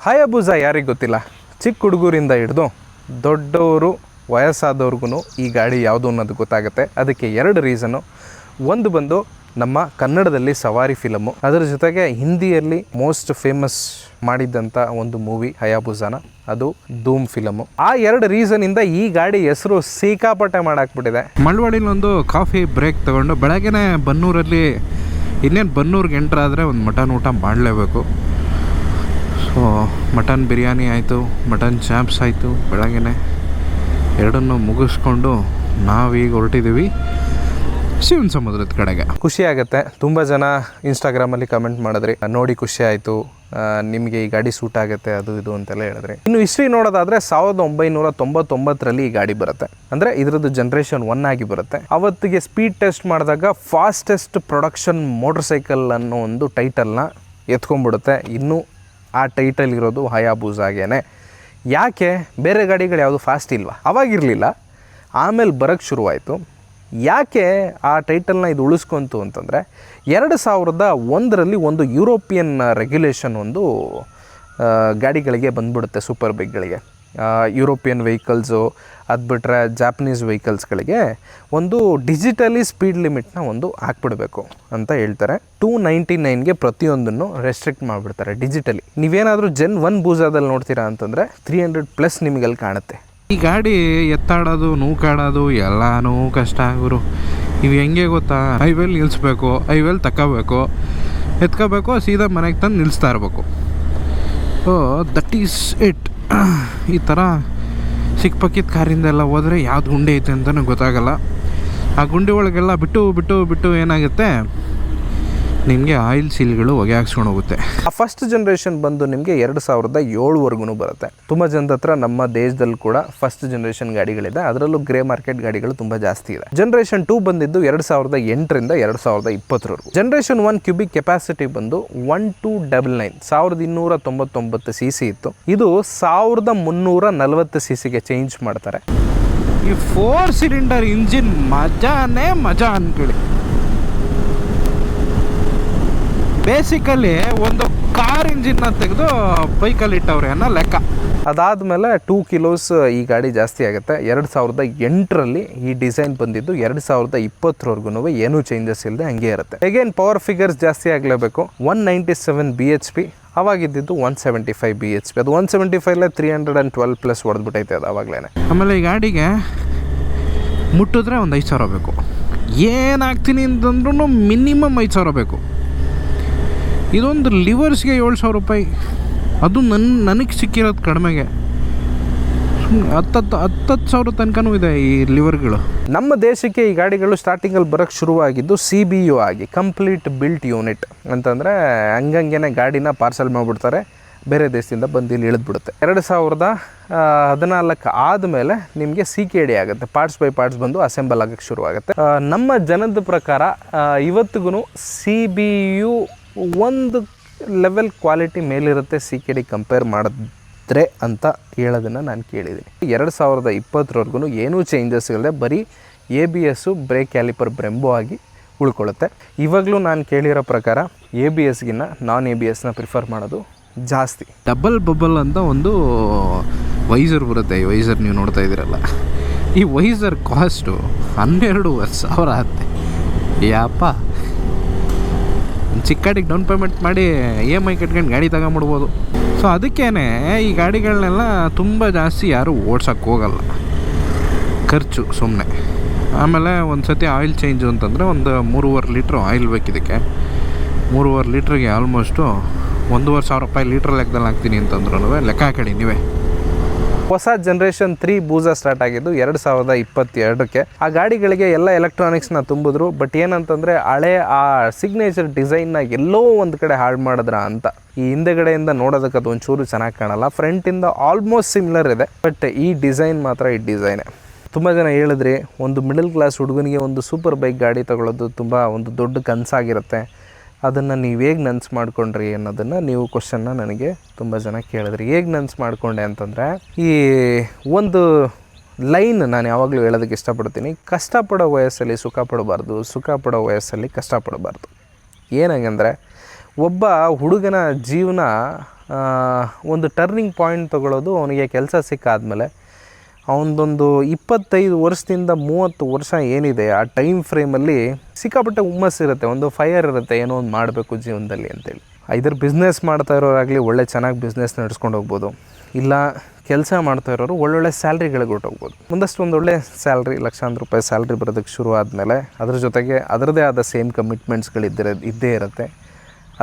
ಹಯಬುಜ ಯಾರಿಗೆ ಗೊತ್ತಿಲ್ಲ? ಚಿಕ್ಕ ಹುಡುಗರಿಂದ ಹಿಡಿದು ದೊಡ್ಡವರು ವಯಸ್ಸಾದವ್ರಿಗೂ ಈ ಗಾಡಿ ಯಾವುದು ಅನ್ನೋದು ಗೊತ್ತಾಗುತ್ತೆ. ಅದಕ್ಕೆ ಎರಡು ರೀಸನ್ನು. ಒಂದು ಬಂದು ನಮ್ಮ ಕನ್ನಡದಲ್ಲಿ ಸವಾರಿ ಫಿಲಮು. ಅದರ ಜೊತೆಗೆ ಹಿಂದಿಯಲ್ಲಿ ಮೋಸ್ಟ್ ಫೇಮಸ್ ಮಾಡಿದ್ದಂಥ ಒಂದು ಮೂವಿ ಹಯಾಬುಜಾನ. ಅದು ಧೂಮ್ ಫಿಲಮು. ಆ ಎರಡು ರೀಸನಿಂದ ಈ ಗಾಡಿ ಹೆಸರು ಸಿಕ್ಕಾಪಟ್ಟೆ ಮಾಡಾಕ್ಬಿಟ್ಟಿದೆ. ಮಳವಾಡಿಲೊಂದು ಕಾಫಿ ಬ್ರೇಕ್ ತಗೊಂಡು ಬೆಳಗ್ಗೆನೆ ಬನ್ನೂರಲ್ಲಿ ಇನ್ನೇನು ಬನ್ನೂರಿಗೆ ಎಂಟ್ರಾದರೆ ಒಂದು ಮಟನ್ ಊಟ ಮಾಡಲೇಬೇಕು. ಸೊ ಮಟನ್ ಬಿರಿಯಾನಿ ಆಯಿತು ಮಟನ್ ಚಾಪ್ಸ್ ಆಯಿತು, ಬೆಳಗ್ಗೆನೆ. ಎರಡನ್ನು ಮುಗಿಸ್ಕೊಂಡು ನಾವೀಗ ಹೊರಟಿದ್ದೀವಿ ಶಿವನ್ ಸಮುದ್ರದ ಕಡೆಗೆ. ಖುಷಿ ಆಗುತ್ತೆ. ತುಂಬ ಜನ ಇನ್ಸ್ಟಾಗ್ರಾಮಲ್ಲಿ ಕಮೆಂಟ್ ಮಾಡಿದ್ರಿ. ನೋಡಿ ಖುಷಿ ಆಯಿತು. ನಿಮಗೆ ಈ ಗಾಡಿ ಸೂಟ್ ಆಗುತ್ತೆ, ಅದು ಇದು ಅಂತೆಲ್ಲ ಹೇಳಿದ್ರಿ. ಇನ್ನು ಹಿಸ್ಟ್ರಿ ನೋಡೋದಾದರೆ ಸಾವಿರದ ಒಂಬೈನೂರ ತೊಂಬತ್ತೊಂಬತ್ತರಲ್ಲಿ ಈ ಗಾಡಿ ಬರುತ್ತೆ. ಅಂದರೆ ಇದರದ್ದು ಜನ್ರೇಷನ್ ಒನ್ ಆಗಿ ಬರುತ್ತೆ. ಅವತ್ತಿಗೆ ಸ್ಪೀಡ್ ಟೆಸ್ಟ್ ಮಾಡಿದಾಗ ಫಾಸ್ಟೆಸ್ಟ್ ಪ್ರೊಡಕ್ಷನ್ ಮೋಟರ್ ಸೈಕಲ್ ಅನ್ನೋ ಒಂದು ಟೈಟಲ್ನ ಎತ್ಕೊಂಡ್ಬಿಡುತ್ತೆ. ಇನ್ನು ಆ ಟೈಟಲ್ ಇರೋದು ಹಯಾಬೂಸಾಗೇನೆ ಯಾಕೆ? ಬೇರೆ ಗಾಡಿಗಳು ಯಾವುದು ಫಾಸ್ಟ್ ಇಲ್ವಾ? ಅವಾಗಿರಲಿಲ್ಲ. ಆಮೇಲೆ ಬರೋಕ್ಕೆ ಶುರುವಾಯಿತು. ಯಾಕೆ ಆ ಟೈಟಲ್ನ ಇದು ಉಳಿಸ್ಕೊಂತು ಅಂತಂದರೆ, ಎರಡು ಸಾವಿರದ ಒಂದರಲ್ಲಿ ಒಂದು ಯುರೋಪಿಯನ್ ರೆಗ್ಯುಲೇಷನ್ ಒಂದು ಗಾಡಿಗಳಿಗೆ ಬಂದ್ಬಿಡುತ್ತೆ ಸೂಪರ್ ಬೈಕ್ಗಳಿಗೆ ಯುರೋಪಿಯನ್ ವೆಹಿಕಲ್ಸು ಅದು ಬಿಟ್ಟರೆ ಜಾಪನೀಸ್ ವೆಹಿಕಲ್ಸ್ಗಳಿಗೆ ಒಂದು ಡಿಜಿಟಲಿ ಸ್ಪೀಡ್ ಲಿಮಿಟ್ನ ಒಂದು ಹಾಕ್ಬಿಡಬೇಕು ಅಂತ ಹೇಳ್ತಾರೆ. ಟೂ ನೈಂಟಿ ನೈನ್ಗೆ ಪ್ರತಿಯೊಂದನ್ನು ರೆಸ್ಟ್ರಿಕ್ಟ್ ಮಾಡಿಬಿಡ್ತಾರೆ ಡಿಜಿಟಲಿ ನೀವೇನಾದರೂ ಜೆನ್ ಒನ್ ಬೂಜಾದಲ್ಲಿ ನೋಡ್ತೀರಾ ಅಂತಂದರೆ ತ್ರೀ ಹಂಡ್ರೆಡ್ ಪ್ಲಸ್ ನಿಮಗಲ್ಲಿ ಕಾಣುತ್ತೆ. ಈ ಗಾಡಿ ಎತ್ತಾಡೋದು, ನೂಕಾಡೋದು ಎಲ್ಲನೂ ಕಷ್ಟ ಆಗೋರು ಇವು ಹೆಂಗೆ ಗೊತ್ತಾ? ಐವೇಲ್ ನಿಲ್ಲಿಸ್ಬೇಕು ಐವೇಲ್ ತಗೋಬೇಕು ಎತ್ಕೋಬೇಕು, ಸೀದಾ ಮನೆಗೆ ತಂದು ನಿಲ್ಲಿಸ್ತಾ ಇರಬೇಕು. ದಟ್ ಈಸ್ ಇಟ್ ಈ ಥರ ಸಿಕ್ಕ ಕಾರಿಂದೆಲ್ಲ ಹೋದರೆ ಯಾವ್ದು ಗುಂಡಿ ಐತೆ ಅಂತಲೂ ಗೊತ್ತಾಗಲ್ಲ. ಆ ಗುಂಡಿ ಒಳಗೆಲ್ಲ ಬಿಟ್ಟು ಬಿಟ್ಟು ಬಿಟ್ಟು ಏನಾಗುತ್ತೆ? ನಿಮಗೆ ಆಯಿಲ್ ಸೀಲ್ಗಳು ಹೊಗೆ ಹಾಕ್ಸ್ಕೊಂಡು ಹೋಗುತ್ತೆ. ಆ ಫಸ್ಟ್ ಜನ್ರೇಷನ್ ಬಂದು ನಿಮಗೆ ಎರಡು ಸಾವಿರದ ಏಳುವರೆಗೂ ಬರುತ್ತೆ. ತುಂಬ ಜನದ ಹತ್ರ ನಮ್ಮ ದೇಶದಲ್ಲಿ ಕೂಡ ಫಸ್ಟ್ ಜನ್ರೇಷನ್ ಗಾಡಿಗಳಿದೆ. ಅದರಲ್ಲೂ ಗ್ರೇ ಮಾರ್ಕೆಟ್ ಗಾಡಿಗಳು ತುಂಬ ಜಾಸ್ತಿ ಇದೆ. ಜನ್ರೇಷನ್ ಟೂ ಬಂದಿದ್ದು ಎರಡು ಸಾವಿರದ ಎಂಟರಿಂದ ಎರಡು ಸಾವಿರದ ಇಪ್ಪತ್ತರವರೆಗೂ. ಜನ್ರೇಷನ್ ಒನ್ ಕ್ಯೂಬಿಕ್ ಕೆಪಾಸಿಟಿ ಬಂದು ಒನ್ ಟು ಡಬಲ್ ನೈನ್ ಸಾವಿರದ ಇನ್ನೂರ ತೊಂಬತ್ತೊಂಬತ್ತು ಸಿ ಸಿ ಇತ್ತು. ಇದು ಸಾವಿರದ ಮುನ್ನೂರ ನಲವತ್ತು ಸಿ ಸಿಗೆ ಚೇಂಜ್ ಮಾಡ್ತಾರೆ. ಈ ಫೋರ್ ಸಿಲಿಂಡರ್ ಇಂಜಿನ್ ಮಜಾನೇ ಮಜಾ ಅನ್ಕೊಳ್ಳಿ. ಬೇಸಿಕಲಿ ಒಂದು ಕಾರ್ ಇಂಜಿನ್ನ ತೆಗೆದು ಬೈಕಲ್ಲಿ ಇಟ್ಟವ್ರೆ ಅನ್ನೋ ಲೆಕ್ಕ. ಅದಾದಮೇಲೆ ಟೂ ಕಿಲೋಸ್ ಈ ಗಾಡಿ ಜಾಸ್ತಿ ಆಗುತ್ತೆ. ಎರಡು ಸಾವಿರದ ಎಂಟರಲ್ಲಿ ಈ ಡಿಸೈನ್ ಬಂದಿದ್ದು ಎರಡು ಸಾವಿರದ ಇಪ್ಪತ್ತರವರೆಗೂ ಏನೂ ಚೇಂಜಸ್ ಇಲ್ಲದೆ ಹಂಗೆ ಇರುತ್ತೆ. ಅಗೇನ್ ಪವರ್ ಫಿಗರ್ಸ್ ಜಾಸ್ತಿ ಆಗಲೇಬೇಕು. One ninety seven B H P ಅವಾಗಿದ್ದು one seventy five B H P ಅದು one seventy ಫೈವ್ಲೆ three hundred and twelve plus ಹೊಡೆದ್ಬಿಟ್ಟೈತೆ ಅದು ಅವಾಗಲೇ ಆಮೇಲೆ ಈ ಗಾಡಿಗೆ ಮುಟ್ಟಿದ್ರೆ ಒಂದು ಐದು ಸಾವಿರ ಬೇಕು. ಏನಾಗ್ತೀನಿ ಅಂತಂದ್ರೂ ಮಿನಿಮಮ್ ಐದು ಸಾವಿರ ಬೇಕು. ಇದೊಂದು ಲಿವರ್ಸ್ಗೆ ಏಳು ಸಾವಿರ ರೂಪಾಯಿ. ಅದು ನನ್ನ ನನಗೆ ಸಿಕ್ಕಿರೋದು ಕಡಿಮೆಗೆ. ಹತ್ತತ್ತು ಹತ್ತತ್ತು ಸಾವಿರ ತನಕನೂ ಇದೆ ಈ ಲಿವರ್ಗಳು. ನಮ್ಮ ದೇಶಕ್ಕೆ ಈ ಗಾಡಿಗಳು ಸ್ಟಾರ್ಟಿಂಗಲ್ಲಿ ಬರೋಕ್ಕೆ ಶುರುವಾಗಿದ್ದು ಸಿ ಬಿ ಯು ಆಗಿ, ಕಂಪ್ಲೀಟ್ ಬಿಲ್ಟ್ ಯೂನಿಟ್. ಅಂತಂದರೆ ಹಂಗಂಗೆ ಗಾಡಿನ ಪಾರ್ಸಲ್ ಮಾಡಿಬಿಡ್ತಾರೆ. ಬೇರೆ ದೇಶದಿಂದ ಬಂದು ಇಲ್ಲಿ ಇಳಿದ್ಬಿಡುತ್ತೆ. ಎರಡು ಸಾವಿರದ ಹದಿನಾಲ್ಕು ಆದಮೇಲೆ ನಿಮಗೆ ಸಿ ಕೆ ಡಿ ಆಗುತ್ತೆ. ಪಾರ್ಟ್ಸ್ ಬೈ ಪಾರ್ಟ್ಸ್ ಬಂದು ಅಸೆಂಬಲ್ ಆಗೋಕ್ಕೆ ಶುರುವಾಗುತ್ತೆ. ನಮ್ಮ ಜನದ ಪ್ರಕಾರ ಇವತ್ತಿಗೂ ಸಿ ಬಿ ಯು ಒಂದು ಲೆವೆಲ್ ಕ್ವಾಲಿಟಿ ಮೇಲಿರುತ್ತೆ ಸಿ ಕೆ ಡಿ ಕಂಪೇರ್ ಮಾಡಿದ್ರೆ ಅಂತ ಹೇಳೋದನ್ನು ನಾನು ಕೇಳಿದ್ದೀನಿ. ಎರಡು ಸಾವಿರದ ಇಪ್ಪತ್ತರವರೆಗೂ ಏನೂ ಚೇಂಜಸ್ ಇಲ್ಲದೆ ಬರೀ A B S brake caliper Brembo ಆಗಿ ಉಳ್ಕೊಳ್ಳುತ್ತೆ. ಇವಾಗಲೂ ನಾನು ಕೇಳಿರೋ ಪ್ರಕಾರ ಎ ಬಿ ಎಸ್ಗಿನ್ನ ನಾನ್ ಎ ಬಿ ಎಸ್ನ ಪ್ರಿಫರ್ ಮಾಡೋದು ಜಾಸ್ತಿ. ಡಬಲ್ ಬಬಲ್ ಅಂತ ಒಂದು ವೈಸರ್ ಬರುತ್ತೆ. ಈ ವೈಸರ್ ನೀವು ನೋಡ್ತಾ ಇದ್ದೀರಲ್ಲ. ಈ ವೈಸರ್ ಕಾಸ್ಟು ಹನ್ನೆರಡು ಸಾವಿರ ಆಗುತ್ತೆ. ಯಪ್ಪ ಚಿಕ್ಕ ಗಾಡಿಗೆ ಡೌನ್ ಪೇಮೆಂಟ್ ಮಾಡಿ ಇ ಎಂ ಐ ಕಟ್ಕೊಂಡು ಗಾಡಿ ತಗೊಂಬಿಡ್ಬೋದು. ಸೊ ಅದಕ್ಕೇ ಈ ಗಾಡಿಗಳನ್ನೆಲ್ಲ ತುಂಬ ಜಾಸ್ತಿ ಯಾರೂ ಓಡ್ಸೋಕ್ಕೆ ಹೋಗಲ್ಲ. ಖರ್ಚು ಸುಮ್ಮನೆ ಆಮೇಲೆ ಒಂದು ಸತಿ ಆಯಿಲ್ ಚೇಂಜು ಅಂತಂದರೆ ಒಂದು ಮೂರುವರೆ ಲೀಟ್ರ್ ಆಯಿಲ್ ಬೇಕಿದ್ದಕ್ಕೆ ಮೂರುವರೆ ಲೀಟ್ರಿಗೆ ಆಲ್ಮೋಸ್ಟು ಒಂದೂವರೆ ಸಾವಿರ ರೂಪಾಯಿ ಲೀಟ್ರ್ ಲೆಕ್ಕದಲ್ಲಿ ಹಾಕ್ತೀನಿ ಅಂತಂದ್ರೂ ಲೆಕ್ಕ ಹಾಕಿ ನೀವೇ. ಹೊಸ ಜನ್ರೇಷನ್ ತ್ರೀ ಬೂಜ ಸ್ಟಾರ್ಟ್ ಆಗಿದ್ದು ಎರಡು ಸಾವಿರದ ಇಪ್ಪತ್ತೆರಡಕ್ಕೆ. ಆ ಗಾಡಿಗಳಿಗೆ ಎಲ್ಲ ಎಲೆಕ್ಟ್ರಾನಿಕ್ಸ್ನ ತುಂಬಿದ್ರು ಬಟ್ ಏನಂತಂದರೆ ಹಳೆ ಆ ಸಿಗ್ನೇಚರ್ ಡಿಸೈನ್ನ ಎಲ್ಲೋ ಒಂದು ಕಡೆ ಹಾಳು ಮಾಡಿದ್ರ ಅಂತ. ಈ ಹಿಂದೆಗಡೆಯಿಂದ ನೋಡೋದಕ್ಕೆ ಅದು ಒಂಚೂರು ಚೆನ್ನಾಗಿ ಕಾಣಲ್ಲ. ಫ್ರಂಟಿಂದ ಆಲ್ಮೋಸ್ಟ್ ಸಿಮಿಲರ್ ಇದೆ ಬಟ್ ಈ ಡಿಸೈನ್ ಮಾತ್ರ ಈ ಡಿಸೈನೇ ತುಂಬ ಜನ ಹೇಳಿದ್ರಿ, ಒಂದು ಮಿಡಲ್ ಕ್ಲಾಸ್ ಹುಡುಗನಿಗೆ ಒಂದು ಸೂಪರ್ ಬೈಕ್ ಗಾಡಿ ತಗೊಳ್ಳೋದು ತುಂಬ ಒಂದು ದೊಡ್ಡ ಕನಸಾಗಿರುತ್ತೆ. ಅದನ್ನು ನೀವು ಹೇಗೆ ನನ್ಸ್ ಮಾಡಿಕೊಂಡ್ರಿ ಅನ್ನೋದನ್ನು ನೀವು ಕ್ವಶನ್ನ ನನಗೆ ತುಂಬ ಜನ ಕೇಳಿದ್ರಿ. ಹೇಗೆ ನನ್ಸ್ ಮಾಡಿಕೊಂಡೆ ಅಂತಂದರೆ, ಈ ಒಂದು ಲೈನ್ ನಾನು ಯಾವಾಗಲೂ ಹೇಳೋದಕ್ಕೆ ಇಷ್ಟಪಡ್ತೀನಿ. ಕಷ್ಟಪಡೋ ವಯಸ್ಸಲ್ಲಿ ಸುಖ ಪಡಬಾರ್ದು, ಸುಖ ಪಡೋ ವಯಸ್ಸಲ್ಲಿ ಕಷ್ಟಪಡಬಾರ್ದು ಏನಂಗಂದರೆ, ಒಬ್ಬ ಹುಡುಗನ ಜೀವನ ಒಂದು ಟರ್ನಿಂಗ್ ಪಾಯಿಂಟ್ ತಗೊಳ್ಳೋದು ಅವನಿಗೆ ಕೆಲಸ ಸಿಕ್ಕಾದ್ಮೇಲೆ ಅವನದೊಂದು ಇಪ್ಪತ್ತೈದು ವರ್ಷದಿಂದ ಮೂವತ್ತು ವರ್ಷ ಏನಿದೆ, ಆ ಟೈಮ್ ಫ್ರೇಮಲ್ಲಿ ಸಿಕ್ಕಾಪಟ್ಟೆ ಹುಮ್ಮಸ್ಸಿರುತ್ತೆ ಒಂದು ಫೈರ್ ಇರುತ್ತೆ, ಏನೋ ಒಂದು ಮಾಡಬೇಕು ಜೀವನದಲ್ಲಿ ಅಂತೇಳಿ. ಐದರ್ ಬಿಸ್ನೆಸ್ ಮಾಡ್ತಾ ಇರೋರಾಗಲಿ ಒಳ್ಳೆ ಚೆನ್ನಾಗಿ ಬಿಸ್ನೆಸ್ ನಡೆಸ್ಕೊಂಡು ಹೋಗ್ಬೋದು. ಇಲ್ಲ, ಕೆಲಸ ಮಾಡ್ತಾ ಇರೋರು ಒಳ್ಳೊಳ್ಳೆ ಸ್ಯಾಲ್ರಿಗಳಿಗೆ ಹೊರಟೋಗ್ಬೋದು ಒಂದಷ್ಟು ಒಂದು ಒಳ್ಳೆ ಸ್ಯಾಲ್ರಿ ಲಕ್ಷಾಂತರ ರೂಪಾಯಿ ಸ್ಯಾಲ್ರಿ ಬರೋದಕ್ಕೆ ಶುರು ಆದಮೇಲೆ ಅದ್ರ ಜೊತೆಗೆ ಅದರದೇ ಆದ ಸೇಮ್ ಕಮಿಟ್ಮೆಂಟ್ಸ್ಗಳಿದ್ದರೆ ಇದ್ದೇ ಇರುತ್ತೆ.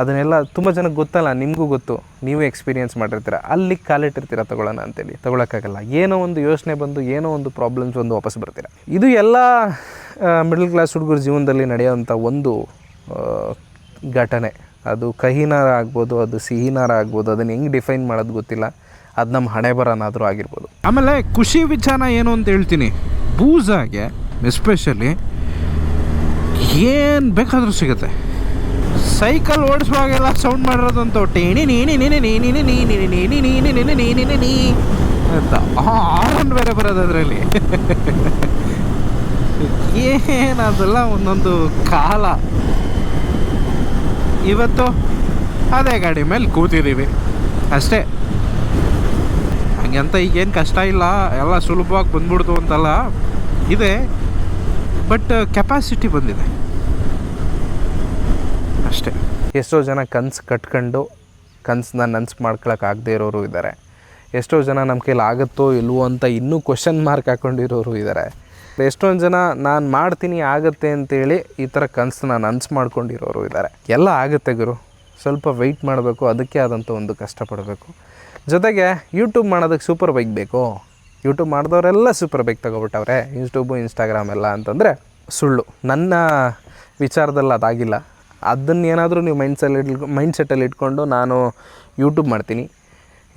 ಅದನ್ನೆಲ್ಲ ತುಂಬ ಜನಕ್ಕೆ ಗೊತ್ತಲ್ಲ, ನಿಮಗೂ ಗೊತ್ತು. ನೀವು ಎಕ್ಸ್ಪೀರಿಯೆನ್ಸ್ ಮಾಡಿರ್ತೀರ. ಅಲ್ಲಿ ಕಾಲಿಟ್ಟಿರ್ತೀರ ತಗೊಳ್ಳೋಣ ಅಂತೇಳಿ. ತಗೊಳಕ್ಕಾಗಲ್ಲ. ಏನೋ ಒಂದು ಯೋಚನೆ ಬಂದು, ಏನೋ ಒಂದು ಪ್ರಾಬ್ಲಮ್ಸ್ ಒಂದು ವಾಪಸ್ ಬರ್ತೀರ. ಇದು ಎಲ್ಲ ಮಿಡಲ್ ಕ್ಲಾಸ್ ಹುಡುಗರ ಜೀವನದಲ್ಲಿ ನಡೆಯುವಂಥ ಒಂದು ಘಟನೆ. ಅದು ಕಹಿನಾರ ಆಗ್ಬೋದು, ಅದು ಸಿಹಿನಾರ ಆಗ್ಬೋದು, ಅದನ್ನು ಹೆಂಗೆ ಡಿಫೈನ್ ಮಾಡೋದು ಗೊತ್ತಿಲ್ಲ. ಅದು ನಮ್ಮ ಹಣೆ ಬರನಾದರೂ ಆಗಿರ್ಬೋದು. ಆಮೇಲೆ ಖುಷಿ ವಿಚಾರ ಏನು ಅಂತ ಹೇಳ್ತೀನಿ. ಬೂಸಾಗೆ ಎಸ್ಪೆಷಲಿ ಏನು ಬೇಕಾದರೂ ಸಿಗುತ್ತೆ. ಸೈಕಲ್ ಓಡಿಸುವಾಗೆಲ್ಲ ಸೌಂಡ್ ಮಾಡಿರೋದಂತೂ ಟೇಣಿ ನೀನಿ ನೀನಿ ನೀನಿ ನೀನಿ ನೀನಿ ನೀನಿ ನೀನಿ ನೀನಿ ನೀನಿ ಅಂತ ಆರನ್ ಬೇರೆ ಬರೋದು ಅದರಲ್ಲಿ ಏನದಲ್ಲ ಒಂದೊಂದು ಕಾಲ ಇವತ್ತು ಅದೇ ಗಾಡಿ ಮೇಲೆ ಕೂತಿದ್ದೀವಿ ಅಷ್ಟೇ ಹಂಗಂತ ಈಗೇನು ಕಷ್ಟ ಇಲ್ಲ ಎಲ್ಲ ಸುಲಭವಾಗಿ ಬಂದ್ಬಿಡ್ತು ಅಂತಲ್ಲ ಇದೆ ಬಟ್ ಕೆಪಾಸಿಟಿ ಬಂದಿದೆ ಅಷ್ಟೇ. ಎಷ್ಟೋ ಜನ ಕನ್ಸು ಕಟ್ಕೊಂಡು ಕನ್ಸನ್ನ ನನ್ಸು ಮಾಡ್ಕೊಳಕ್ಕೆ ಆಗದೆ ಇರೋರು ಇದ್ದಾರೆ. ಎಷ್ಟೋ ಜನ ನಮ್ಮ ಕೈಲಿ ಆಗುತ್ತೋ ಇಲ್ವೋ ಅಂತ ಇನ್ನೂ ಕ್ವಶನ್ ಮಾರ್ಕ್ ಹಾಕೊಂಡಿರೋರು ಇದ್ದಾರೆ. ಎಷ್ಟೊಂದು ಜನ ನಾನು ಮಾಡ್ತೀನಿ ಆಗುತ್ತೆ ಅಂತೇಳಿ ಈ ಥರ ಕನಸನ್ನ ನನ್ಸು ಮಾಡ್ಕೊಂಡಿರೋರು ಇದ್ದಾರೆ. ಎಲ್ಲ ಆಗುತ್ತೆ ಗುರು. ಸ್ವಲ್ಪ ವೆಯ್ಟ್ ಮಾಡಬೇಕು, ಅದಕ್ಕೆ ಆದಂಥ ಒಂದು ಕಷ್ಟಪಡಬೇಕು. ಜೊತೆಗೆ ಯೂಟ್ಯೂಬ್ ಮಾಡೋದಕ್ಕೆ ಸೂಪರ್ ಬೈಕ್ ಬೇಕು. ಯೂಟ್ಯೂಬ್ ಮಾಡಿದವರೆಲ್ಲ ಸೂಪರ್ ಬೈಕ್ ತೊಗೊಬಿಟ್ಟವ್ರೆ. ಯೂಟ್ಯೂಬು ಇನ್ಸ್ಟಾಗ್ರಾಮ್ ಎಲ್ಲ ಅಂತಂದರೆ ಸುಳ್ಳು. ನನ್ನ ವಿಚಾರದಲ್ಲಿ ಅದಾಗಿಲ್ಲ. ಅದನ್ನ ಏನಾದರೂ ನೀವು ಮೈಂಡ್ಸಲ್ಲಿ ಇಟ್ಕೊ ಮೈಂಡ್ ಸೆಟ್ಟಲ್ಲಿ ಇಟ್ಕೊಂಡು ನಾನು ಯೂಟ್ಯೂಬ್ ಮಾಡ್ತೀನಿ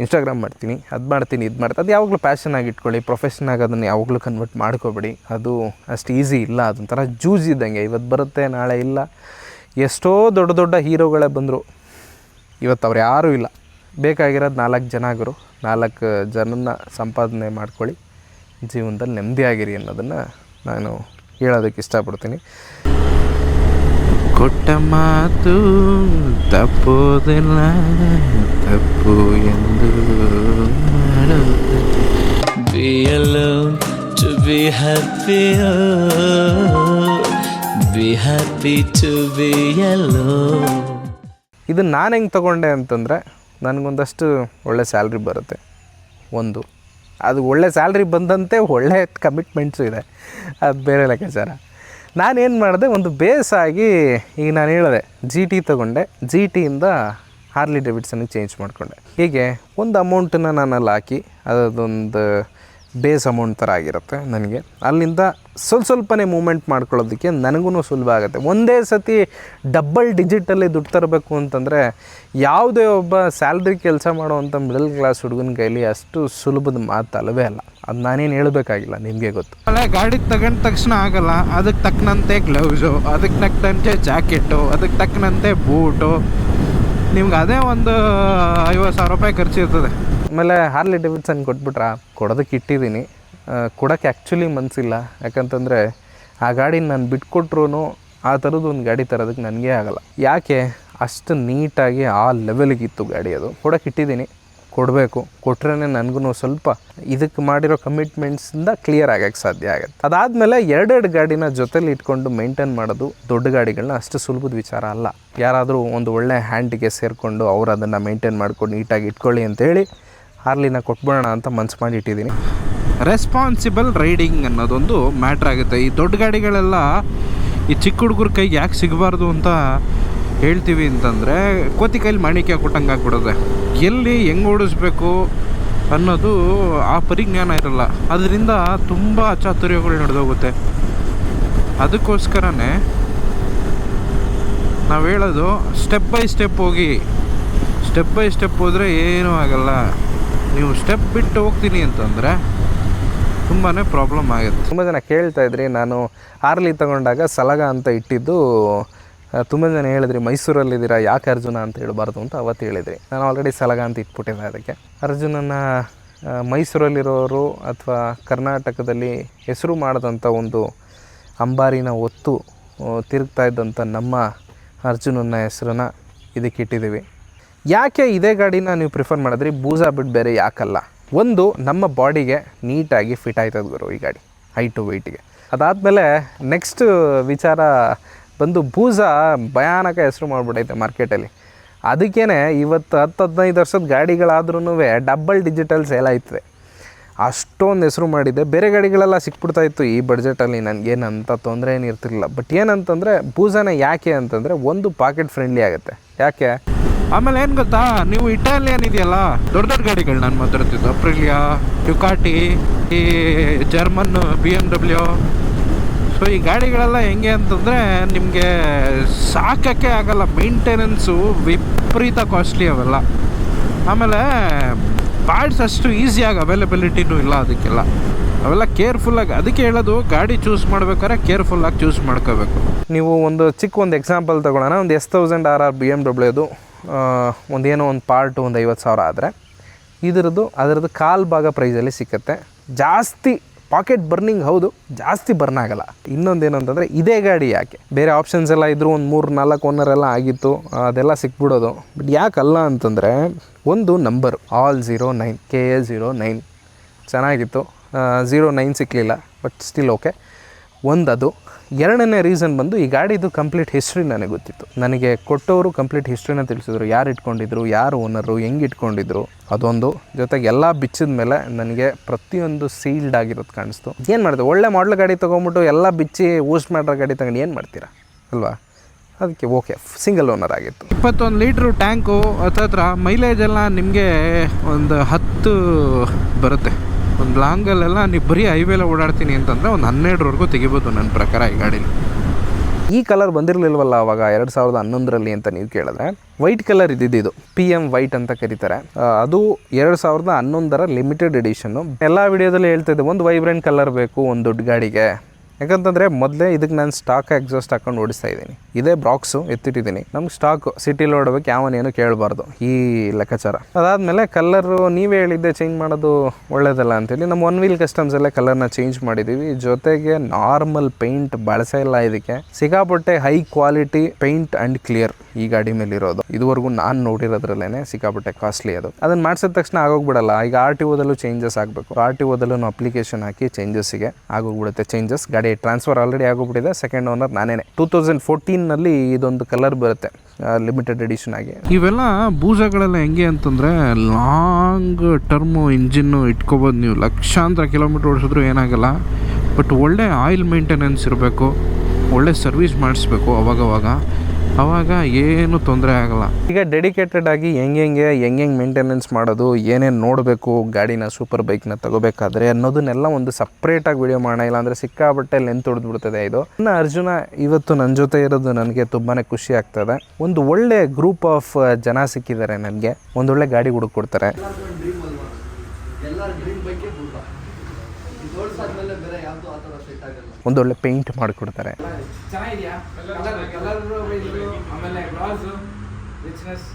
ಇನ್ಸ್ಟಾಗ್ರಾಮ್ ಮಾಡ್ತೀನಿ, ಅದು ಮಾಡ್ತೀನಿ, ಇದು ಮಾಡ್ತೀನಿ. ಅದು ಯಾವಾಗಲೂ ಪ್ಯಾಷನ್ ಆಗಿ ಇಟ್ಕೊಳ್ಳಿ. ಪ್ರೊಫೆಷನ್ ಆಗಿ ಅದನ್ನು ಯಾವಾಗಲೂ ಕನ್ವರ್ಟ್ ಮಾಡ್ಕೋಬೇಡಿ. ಅದು ಅಷ್ಟು ಈಸಿ ಇಲ್ಲ, ಅದೊಂಥರ ಜೂಜ್ ಇದ್ದಂಗೆ. ಇವತ್ತು ಬರುತ್ತೆ, ನಾಳೆ ಇಲ್ಲ. ಎಷ್ಟೋ ದೊಡ್ಡ ದೊಡ್ಡ ಹೀರೋಗಳೇ ಬಂದರು. ಇವತ್ತು ಅವ್ರು ಯಾರೂ ಇಲ್ಲ. ಬೇಕಾಗಿರೋದು ನಾಲ್ಕು ಜನ ಗುರು ನಾಲ್ಕು ಜನನ ಸಂಪಾದನೆ ಮಾಡ್ಕೊಳ್ಳಿ. ಜೀವನದಲ್ಲಿ ನೆಮ್ಮದಿಯಾಗಿರಿ ಅನ್ನೋದನ್ನು ನಾನು ಹೇಳೋದಕ್ಕೆ ಇಷ್ಟಪಡ್ತೀನಿ. ಕೊಟ್ಟ ಮಾತು ತಪ್ಪೋದಿಲ್ಲ ತಪ್ಪು ಎಂದು be Be alone to be happy. Oh, be happy to be alone. ಇದನ್ನು ನಾನು ಹೆಂಗೆ ತಗೊಂಡೆ ಅಂತಂದರೆ ನನಗೊಂದಷ್ಟು ಒಳ್ಳೆ ಸ್ಯಾಲ್ರಿ ಬರುತ್ತೆ ಒಂದು ಅದು ಒಳ್ಳೆ ಸ್ಯಾಲ್ರಿ ಬಂದಂತೆ ಒಳ್ಳೆ ಕಮಿಟ್ಮೆಂಟ್ಸು ಇದೆ ಅದು ಬೇರೆ ಲೆಕ್ಕಾಚಾರ ನಾನೇನು ಮಾಡಿದೆ, ಒಂದು ಬೇಸಾಗಿ ಈಗ ನಾನು ಹೇಳಿದೆ ಜಿ ಟಿ ತೊಗೊಂಡೆ. ಜಿ ಟಿಯಿಂದ ಹಾರ್ಲಿ ಡೆವಿಡ್ಸನ್ಗೆ ಚೇಂಜ್ ಮಾಡಿಕೊಂಡೆ. ಹೀಗೆ ಒಂದು ಅಮೌಂಟನ್ನು ನಾನು ಅಲ್ಲಿ ಹಾಕಿ ಅದೊಂದು ಬೇಸ್ ಅಮೌಂಟ್ ಥರ ಆಗಿರುತ್ತೆ ನನಗೆ. ಅಲ್ಲಿಂದ ಸ್ವಲ್ಪ ಸ್ವಲ್ಪನೇ ಮೂಮೆಂಟ್ ಮಾಡ್ಕೊಳ್ಳೋದಕ್ಕೆ ನನಗೂ ಸುಲಭ ಆಗುತ್ತೆ. ಒಂದೇ ಸತಿ ಡಬ್ಬಲ್ ಡಿಜಿಟಲ್ಲಿ ದುಡ್ಡು ತರಬೇಕು ಅಂತಂದರೆ ಯಾವುದೇ ಒಬ್ಬ ಸ್ಯಾಲ್ರಿ ಕೆಲಸ ಮಾಡುವಂಥ ಮಿಡಲ್ ಕ್ಲಾಸ್ ಹುಡುಗನ ಕೈಲಿ ಅಷ್ಟು ಸುಲಭದ ಮಾತು ಅಲ್ಲವೇ ಅಲ್ಲ. ಅದು ನಾನೇನು ಹೇಳಬೇಕಾಗಿಲ್ಲ ನಿಮಗೆ ಗೊತ್ತು. ಆಮೇಲೆ ಗಾಡಿ ತಗೊಂಡ ತಕ್ಷಣ ಆಗಲ್ಲ. ಅದಕ್ಕೆ ತಕ್ಕನಂತೆ ಗ್ಲೌಸು ಅದಕ್ಕೆ ತಕ್ಕಂತೆ ಜಾಕೆಟು ಅದಕ್ಕೆ ತಕ್ಕನಂತೆ ಬೂಟು ನಿಮ್ಗೆ ಅದೇ ಒಂದು ಐವತ್ತು ಸಾವಿರ ರೂಪಾಯಿ ಖರ್ಚಿರ್ತದೆ. ಆಮೇಲೆ ಹಾರ್ಲಿ ಡೆವಿಡ್ಸನ್ ಕೊಟ್ಬಿಟ್ರಾ? ಕೊಡೋದಕ್ಕೆ ಇಟ್ಟಿದ್ದೀನಿ. ಕೊಡೋಕ್ಕೆ ಆ್ಯಕ್ಚುಲಿ ಮನಸ್ಸಿಲ್ಲ ಯಾಕಂತಂದರೆ ಆ ಗಾಡಿನ ನಾನು ಬಿಟ್ಕೊಟ್ರೂ ಆ ಥರದ್ದು ಒಂದು ಗಾಡಿ ತರೋದಕ್ಕೆ ನನಗೆ ಆಗಲ್ಲ. ಯಾಕೆ? ಅಷ್ಟು ನೀಟಾಗಿ ಆ ಲೆವೆಲಿಗಿತ್ತು ಗಾಡಿ ಅದು. ಕೊಡೋಕೆ ಇಟ್ಟಿದ್ದೀನಿ. ಕೊಡಬೇಕು. ಕೊಟ್ರೇ ನನಗೂ ಸ್ವಲ್ಪ ಇದಕ್ಕೆ ಮಾಡಿರೋ ಕಮಿಟ್ಮೆಂಟ್ಸಿಂದ ಕ್ಲಿಯರ್ ಆಗೋಕ್ಕೆ ಸಾಧ್ಯ ಆಗುತ್ತೆ. ಅದಾದಮೇಲೆ ಎರಡೆರಡು ಗಾಡಿನ ಜೊತೇಲಿ ಇಟ್ಕೊಂಡು ಮೇಂಟೈನ್ ಮಾಡೋದು ದೊಡ್ಡ ಗಾಡಿಗಳನ್ನ ಅಷ್ಟು ಸುಲಭದ ವಿಚಾರ ಅಲ್ಲ. ಯಾರಾದರೂ ಒಂದು ಒಳ್ಳೆ ಹ್ಯಾಂಡಿಗೆ ಸೇರಿಕೊಂಡು ಅವರು ಅದನ್ನು ಮೇಂಟೈನ್ ಮಾಡ್ಕೊಂಡು ನೀಟಾಗಿ ಇಟ್ಕೊಳ್ಳಿ ಅಂತೇಳಿ ಹಾರ್ಲಿನ ಕೊಟ್ಬಿಡೋಣ ಅಂತ ಮನ್ಸು ಮಾಡಿ ಇಟ್ಟಿದ್ದೀನಿ ರೆಸ್ಪಾನ್ಸಿಬಲ್ ರೈಡಿಂಗ್ ಅನ್ನೋದೊಂದು ಮ್ಯಾಟ್ರ್ ಆಗುತ್ತೆ. ಈ ದೊಡ್ಡ ಗಾಡಿಗಳೆಲ್ಲ ಈ ಚಿಕ್ಕ ಹುಡುಗರ ಕೈಗೆ ಯಾಕೆ ಸಿಗಬಾರ್ದು ಅಂತ ಹೇಳ್ತೀವಿ ಅಂತಂದರೆ, ಕೋತಿ ಕೈಲಿ ಮಾಣಿಕ್ಯ ಕೊಟ್ಟಂಗೆ ಆಗ್ಬಿಡುತ್ತೆ ಎಲ್ಲಿ ಹೆಂಗೆ ಓಡಿಸ್ಬೇಕು ಅನ್ನೋದು ಆ ಪರಿಜ್ಞಾನ ಇರಲ್ಲ. ಅದರಿಂದ ತುಂಬ ಅಚಾತುರ್ಯಗಳು ನಡೆದೋಗುತ್ತೆ. ಅದಕ್ಕೋಸ್ಕರನೇ ನಾವು ಹೇಳೋದು ಸ್ಟೆಪ್ ಬೈ ಸ್ಟೆಪ್ ಹೋಗಿ ಸ್ಟೆಪ್ ಬೈ ಸ್ಟೆಪ್ ಹೋದರೆ ಏನೂ ಆಗಲ್ಲ. ನೀವು ಸ್ಟೆಪ್ ಬಿಟ್ಟು ಹೋಗ್ತೀನಿ ಅಂತಂದರೆ ತುಂಬಾ ಪ್ರಾಬ್ಲಮ್ ಆಗುತ್ತೆ. ತುಂಬ ಜನ ಕೇಳ್ತಾ ಇದ್ರಿ, ನಾನು ಆರ್ಲಿ ತಗೊಂಡಾಗ ಸಲಗ ಅಂತ ಇಟ್ಟಿದ್ದು ತುಂಬ ಜನ ಹೇಳಿದ್ರಿ ಮೈಸೂರಲ್ಲಿದ್ದೀರಾ ಯಾಕೆ ಅರ್ಜುನ ಅಂತ ಹೇಳಬಾರ್ದು ಅಂತ ಅವತ್ತು ಹೇಳಿದ್ರಿ. ನಾನು ಆಲ್ರೆಡಿ ಸಲಗ ಅಂತ ಇಟ್ಬಿಟ್ಟಿದ್ದೆ ಅದಕ್ಕೆ. ಅರ್ಜುನನ ಮೈಸೂರಲ್ಲಿರೋರು ಅಥವಾ ಕರ್ನಾಟಕದಲ್ಲಿ ಹೆಸರು ಮಾಡಿದಂಥ ಒಂದು ಅಂಬಾರಿನ ಒತ್ತು ತಿರುಗ್ತಾ ಇದ್ದಂಥ ನಮ್ಮ ಅರ್ಜುನನ ಹೆಸರನ್ನ ಇದಕ್ಕೆ ಇಟ್ಟಿದ್ದೀವಿ. ಯಾಕೆ ಇದೇ ಗಾಡಿನ ನೀವು ಪ್ರಿಫರ್ ಮಾಡಿದ್ರಿ? ಬೂಸಾ ಬಿಟ್ಟು ಬೇರೆ ಯಾಕಲ್ಲ? ಒಂದು, ನಮ್ಮ ಬಾಡಿಗೆ ನೀಟಾಗಿ ಫಿಟ್ ಆಯ್ತದ ಗುರು ಈ ಗಾಡಿ ಹೈಟು ವೆಯ್ಟಿಗೆ ಅದಾದಮೇಲೆ ನೆಕ್ಸ್ಟ್ ವಿಚಾರ, ಬಂದು ಬೂಸಾ ಭಯಾನಕ ಹೆಸರು ಮಾಡಿಬಿಟ್ಟೈತೆ ಮಾರ್ಕೆಟಲ್ಲಿ. ಅದಕ್ಕೇ ಇವತ್ತು ಹತ್ತು, ಹದಿನೈದು ವರ್ಷದ ಗಾಡಿಗಳಾದ್ರೂ ಡಬಲ್ ಡಿಜಿಟಲ್ ಸೇಲ್ ಆಯ್ತದೆ. ಅಷ್ಟೊಂದು ಹೆಸರು ಮಾಡಿದೆ. ಬೇರೆ ಗಾಡಿಗಳೆಲ್ಲ ಸಿಕ್ಬಿಡ್ತಾ ಇತ್ತು ಈ ಬಡ್ಜೆಟಲ್ಲಿ ನನಗೇನಂತ ತೊಂದರೆ ಏನು ಇರ್ತಿರಲಿಲ್ಲ ಬಟ್ ಏನಂತಂದರೆ, ಬೂಸಾನ ಯಾಕೆ ಅಂತಂದರೆ, ಒಂದು ಪಾಕೆಟ್ ಫ್ರೆಂಡ್ಲಿ ಆಗುತ್ತೆ. ಯಾಕೆ? ಆಮೇಲೆ ಏನು ಗೊತ್ತಾ, ನೀವು ಇಟಾಲಿಯನ್ ಇದೆಯಲ್ಲ, ದೊಡ್ಡ ದೊಡ್ಡ ಗಾಡಿಗಳು ನಾನು ಮಾತಾಡ್ತಿದ್ದು. ಅಪ್ರಿಲಿಯಾ ಯುಕಾಟಿ ಈ German B M W so ಈ ಗಾಡಿಗಳೆಲ್ಲ ಹೆಂಗೆ ಅಂತಂದರೆ ನಿಮಗೆ ಸಾಕಕ್ಕೆ ಆಗಲ್ಲ ಮೇಂಟೆನೆನ್ಸು ವಿಪರೀತ ಕಾಸ್ಟ್ಲಿ ಅವೆಲ್ಲ. ಆಮೇಲೆ ಪಾರ್ಟ್ಸ್ ಅಷ್ಟು ಈಸಿಯಾಗಿ ಅವೈಲಬಿಲಿಟಿನೂ ಇಲ್ಲ ಅದಕ್ಕೆಲ್ಲ. ಅವೆಲ್ಲ ಕೇರ್ಫುಲ್ಲಾಗಿ ಅದಕ್ಕೆ ಹೇಳೋದು ಗಾಡಿ ಚೂಸ್ ಮಾಡ್ಬೇಕಾದ್ರೆ ಕೇರ್ಫುಲ್ಲಾಗಿ ಚೂಸ್ ಮಾಡ್ಕೋಬೇಕು. ನೀವು ಒಂದು ಚಿಕ್ಕ ಒಂದು ಎಕ್ಸಾಂಪಲ್ ತೊಗೊಳ್ಳೋಣ, ಒಂದು S thousand R R B M ಡಬ್ಲ್ಯೂದು ಒಂದು ಏನೋ ಒಂದು ಪಾರ್ಟು ಒಂದು ಐವತ್ತು ಸಾವಿರ ಆದರೆ, ಇದರದ್ದು, ಅದರದ್ದು ಕಾಲು ಭಾಗ ಪ್ರೈಸಲ್ಲಿ ಸಿಕ್ಕತ್ತೆ. ಜಾಸ್ತಿ ಪಾಕೆಟ್ ಬರ್ನಿಂಗ್ ಹೌದು, ಜಾಸ್ತಿ ಬರ್ನ್ ಆಗಲ್ಲ. ಇನ್ನೊಂದೇನು ಅಂತಂದರೆ, ಇದೇ ಗಾಡಿ ಯಾಕೆ? ಬೇರೆ ಆಪ್ಷನ್ಸ್ ಎಲ್ಲ ಇದ್ದರೂ ಒಂದು ಮೂರು, ನಾಲ್ಕು ಓನರ್ ಎಲ್ಲ ಆಗಿತ್ತು, ಅದೆಲ್ಲ ಸಿಕ್ಬಿಡೋದು. ಬಟ್ ಯಾಕಲ್ಲ ಅಂತಂದರೆ, ಒಂದು number all zero nine K A zero nine ಚೆನ್ನಾಗಿತ್ತು. ಝೀರೋ ನೈನ್ ಸಿಕ್ಕಲಿಲ್ಲ ಬಟ್ ಸ್ಟಿಲ್ ಓಕೆ ಒಂದು ಅದು ಎರಡನೇ ರೀಸನ್ ಬಂದು ಈ ಗಾಡಿದು ಕಂಪ್ಲೀಟ್ ಹಿಸ್ಟ್ರಿ ನನಗೆ ಗೊತ್ತಿತ್ತು. ನನಗೆ ಕೊಟ್ಟವರು ಕಂಪ್ಲೀಟ್ ಹಿಸ್ಟ್ರಿನ ತಿಳಿಸಿದ್ರು. ಯಾರು ಇಟ್ಕೊಂಡಿದ್ರು, ಯಾರು ಓನರು ಹೆಂಗೆ ಇಟ್ಕೊಂಡಿದ್ರು, ಅದೊಂದು. ಜೊತೆಗೆ ಎಲ್ಲ ಬಿಚ್ಚಿದ ಮೇಲೆ ನನಗೆ ಪ್ರತಿಯೊಂದು ಸೀಲ್ಡ್ ಆಗಿರೋದು ಕಾಣಿಸ್ತು. ಏನು ಮಾಡಿದೆ? ಒಳ್ಳೆ ಮಾಡಲ್ ಗಾಡಿ ತೊಗೊಂಬಿಟ್ಟು ಎಲ್ಲ ಬಿಚ್ಚಿ ಊಸ್ಟ್ ಮಾಡ್ರ ಗಾಡಿ ತಗೊಂಡು ಏನು ಮಾಡ್ತೀರಾ? ಅಲ್ವಾ? ಅದಕ್ಕೆ ಓಕೆ ಸಿಂಗಲ್ ಓನರ್ ಆಗಿತ್ತು. ಇಪ್ಪತ್ತೊಂದು ಲೀಟ್ರು ಟ್ಯಾಂಕು ಹತ್ತತ್ರ ಮೈಲೇಜ್ ಎಲ್ಲ ನಿಮಗೆ ಒಂದು ಹತ್ತು ಬರುತ್ತೆ. ಒಂದು ಲಾಂಗಲ್ಲೆಲ್ಲ ನೀವು ಬರೀ ಹೈವೇಲ ಓಡಾಡ್ತೀನಿ ಅಂತಂದರೆ ಒಂದು ಹನ್ನೆರಡರವರೆಗೂ ತೆಗಿಬೋದು ನನ್ನ ಪ್ರಕಾರ ಈ ಗಾಡೀಲಿ. ಈ ಕಲರ್ ಬಂದಿರಲಿಲ್ವಲ್ಲ ಅವಾಗ ಎರಡು ಸಾವಿರದ ಹನ್ನೊಂದರಲ್ಲಿ ಅಂತ ನೀವು ಕೇಳಿದ್ರೆ? ವೈಟ್ ಕಲರ್ ಇದ್ದಿದ್ದು ಪಿ ಎಂ ವೈಟ್ ಅಂತ ಕರೀತಾರೆ. ಅದು ಎರಡು ಸಾವಿರದ ಹನ್ನೊಂದರ ಲಿಮಿಟೆಡ್ ಎಡಿಷನ್ನು ಎಲ್ಲ ವಿಡಿಯೋದಲ್ಲಿ ಹೇಳ್ತಿದ್ದೆ ಒಂದು ವೈಬ್ರೆಂಟ್ ಕಲರ್ ಬೇಕು, ಒಂದು ದೊಡ್ಡ ಗಾಡಿಗೆ. ಯಾಕಂತಂದರೆ ಮೊದಲೇ ಇದಕ್ಕೆ ನಾನು ಸ್ಟಾಕ್ ಎಕ್ಸಾಸ್ಟ್ ಹಾಕೊಂಡು ಓಡಿಸ್ತಾ ಇದ್ದೀನಿ. ಇದೇ ಬ್ರಾಕ್ಸು ಎತ್ತಿಟ್ಟಿದ್ದೀನಿ. ನಮ್ಗೆ ಸ್ಟಾಕು ಸಿಟಿಲಿ ಓಡಬೇಕು ಯಾವನೇನು ಕೇಳಬಾರ್ದು. ಈ ಲೆಕ್ಕಾಚಾರ. ಅದಾದಮೇಲೆ ಕಲ್ಲರು ನೀವೇ ಹೇಳಿದ್ದೆ ಚೇಂಜ್ ಮಾಡೋದು ಒಳ್ಳೇದಲ್ಲ ಅಂತೇಳಿ ನಮ್ಮ ಒನ್ ವೀಲ್ ಕಸ್ಟಮ್ಸಲ್ಲೇ ಕಲರ್ನ ಚೇಂಜ್ ಮಾಡಿದ್ದೀವಿ ಜೊತೆಗೆ ನಾರ್ಮಲ್ ಪೇಂಟ್ ಬಳಸೇ ಇಲ್ಲ ಇದಕ್ಕೆ. ಸಿಕ್ಕಾಪಟ್ಟೆ high quality paint and clear ಈ ಗಾಡಿ ಮೇಲೆ ಇರೋದು ಇದುವರೆಗೂ ನಾನು ನೋಡಿರೋದ್ರಲ್ಲೇ ಸಿಕ್ಕಾಪಟ್ಟೆ ಕಾಸ್ಟ್ಲಿ ಅದು. ಅದನ್ನ ಮಾಡಿಸಿದ ತಕ್ಷಣ ಆಗೋಗ್ಬಿಡಲ್ಲ. ಈಗ ಆರ್ ಟಿ ಓದಲ್ಲೂ ಚೇಂಜಸ್ ಆಗಬೇಕು. ಆರ್ ಟಿ ಓದಲ್ಲೂ ಅಪ್ಲಿಕೇಶನ್ ಹಾಕಿ ಚೇಂಜಸ್ಸಿಗೆ ಆಗೋಗ್ಬಿಡುತ್ತೆ ಚೇಂಜಸ್ ಗಾಡಿ ಟ್ರಾನ್ಸ್ಫರ್ ಆಲ್ರೆಡಿ ಆಗೋಗ್ಬಿಟ್ಟಿದೆ. ಸೆಕೆಂಡ್ ಓನರ್ ನಾನೇನೆ. ಟೂ ತೌಸಂಡ್ ಫೋರ್ಟೀನಲ್ಲಿ ಇದೊಂದು ಕಲರ್ ಬರುತ್ತೆ ಲಿಮಿಟೆಡ್ ಎಡಿಷನ್ ಆಗಿ. ಇವೆಲ್ಲ ಬೂಜಗಳೆಲ್ಲ ಹೆಂಗೆ ಅಂತಂದರೆ ಲಾಂಗ್ ಟರ್ಮು ಇಂಜಿನ್ನು ಇಟ್ಕೊಬೋದು ನೀವು. ಲಕ್ಷಾಂತರ ಕಿಲೋಮೀಟ್ರ್ ಓಡಿಸಿದ್ರು ಏನಾಗಲ್ಲ. ಬಟ್ ಒಳ್ಳೆ ಆಯಿಲ್ ಮೇಂಟೆನೆನ್ಸ್ ಇರಬೇಕು, ಒಳ್ಳೆ ಸರ್ವಿಸ್ ಮಾಡಿಸ್ಬೇಕು ಅವಾಗವಾಗ. ಅವಾಗ ಏನು ತೊಂದರೆ ಆಗಲ್ಲ. ಈಗ ಡೆಡಿಕೇಟೆಡ್ ಆಗಿ ಹೆಂಗೆಂಗೆ ಹೆಂಗೆ ಹೆಂಗೆ ಹೆಂಗೆ ಮೇಂಟೆನೆನ್ಸ್ ಮಾಡೋದು ಏನೇನು ನೋಡಬೇಕು ಗಾಡಿನ ಸೂಪರ್ ಬೈಕ್ನ ತಗೋಬೇಕಾದ್ರೆ ಅನ್ನೋದನ್ನೆಲ್ಲ ಒಂದು ಸಪ್ರೇಟಾಗಿ ವಿಡಿಯೋ ಮಾಡೋಣ. ಇಲ್ಲಾಂದರೆ ಸಿಕ್ಕಾಬಟ್ಟೆ ಲೆಂತ್ ಹೊಡೆದ್ಬಿಡ್ತದೆ ಇದು. ಇನ್ನು ಅರ್ಜುನ ಇವತ್ತು ನನ್ನ ಜೊತೆ ಇರೋದು ನನಗೆ ತುಂಬಾ ಖುಷಿ ಆಗ್ತದೆ. ಒಂದು ಒಳ್ಳೆ ಗ್ರೂಪ್ ಆಫ್ ಜನ ಸಿಕ್ಕಿದ್ದಾರೆ ನನಗೆ. ಒಂದೊಳ್ಳೆ ಗಾಡಿ ಹುಡುಕೊಡ್ತಾರೆ ಒಂದೊಳ್ಳೆ ಪೇಂಟ್ ಮಾಡಿಕೊಡ್ತಾರೆ. ಚೆನ್ನಾಗಿದೆಯಾ? ಕಲರ್ ಕಲರ್ ಆಮೇಲೆ ಗ್ಲಾಸ್ ರಿಚ್ನೆಸ್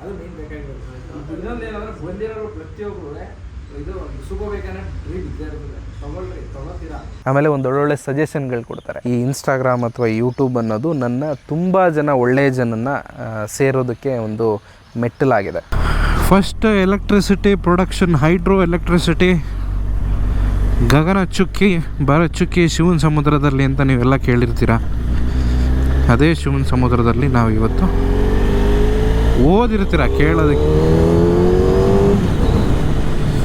ಅದು ಮೇನ್ ಬೇಕಾಗಿರೋದು. ಇನ್ನೊಂದೇನಂದ್ರೆ ಬಂದಿರೋರು ಪ್ರತಿಯೊಬ್ಬರು ಇದು ಸೂಪರ್ ಬೇಕಂದ್ರೆ ಡ್ರೀಮ್ ಇದ್ದೇ ಇರ್ತದೆ ತಗೊಳ್ರಿ ತಗೋತೀರಾ ಆಮೇಲೆ ಒಂದು ಒಳ್ಳೊಳ್ಳೆ ಸಜೆಷನ್ಗಳು ಕೊಡ್ತಾರೆ. ಈ ಇನ್ಸ್ಟಾಗ್ರಾಮ್ ಅಥವಾ ಯೂಟ್ಯೂಬ್ ಅನ್ನೋದು ನನ್ನ ತುಂಬ ಜನ ಒಳ್ಳೆಯ ಜನನ ಸೇರೋದಕ್ಕೆ ಒಂದು ಮೆಟ್ಟಲಾಗಿದೆ. First electricity production hydro electricity Gaganachukki Bharachukki ಶಿವನ ಸಮುದ್ರದಲ್ಲಿ ಅಂತ ನೀವೆಲ್ಲ ಕೇಳಿರ್ತೀರ? ಅದೇ ಶಿವನ ಸಮುದ್ರದಲ್ಲಿ ನಾವು ಇವತ್ತು ಓದಿರ್ತೀರ, ಕೇಳೋದಕ್ಕೆ?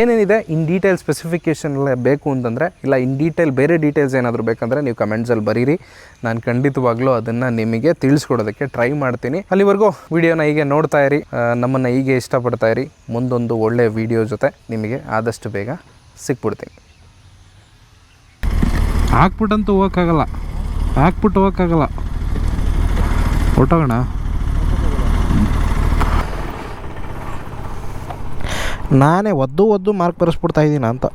ಏನೇನಿದೆ? ಇನ್ ಡೀಟೇಲ್ ಸ್ಪೆಸಿಫಿಕೇಷನ್ ಎಲ್ಲ ಬೇಕು ಅಂತಂದರೆ, ಇಲ್ಲ ಇನ್ ಡೀಟೇಲ್ ಬೇರೆ ಡೀಟೇಲ್ಸ್ ಏನಾದರೂ ಬೇಕಂದರೆ ನೀವು ಕಮೆಂಟ್ಸಲ್ಲಿ ಬರೀರಿ. ನಾನು ಖಂಡಿತವಾಗ್ಲೂ ಅದನ್ನು ನಿಮಗೆ ತಿಳಿಸ್ಕೊಡೋದಕ್ಕೆ ಟ್ರೈ ಮಾಡ್ತೀನಿ. ಅಲ್ಲಿವರೆಗೂ ವಿಡಿಯೋನ ಹೀಗೆ ನೋಡ್ತಾ ಇರಿ. ನಮ್ಮನ್ನು ಹೀಗೆ ಇಷ್ಟಪಡ್ತಾ ಇರಿ. ಮುಂದೊಂದು ಒಳ್ಳೆಯ ವಿಡಿಯೋ ಜೊತೆ ನಿಮಗೆ ಆದಷ್ಟು ಬೇಗ ಸಿಕ್ಬಿಡ್ತೀನಿ. ಹಾಕ್ಬಿಟ್ಟಂತೂ ಹೋಗೋಕ್ಕಾಗಲ್ಲ. ಹಾಕ್ಬಿಟ್ಟು ಹೋಗೋಕ್ಕಾಗಲ್ಲ. ಹೊಟ್ಟೋಗೋಣ ನಾನೇ ಒದ್ದು ಒದ್ದು ಮಾರ್ಕ್ ಬರೆಸ್ಬಿಡ್ತಾ ಇದ್ದೀನಿ ಅಂತ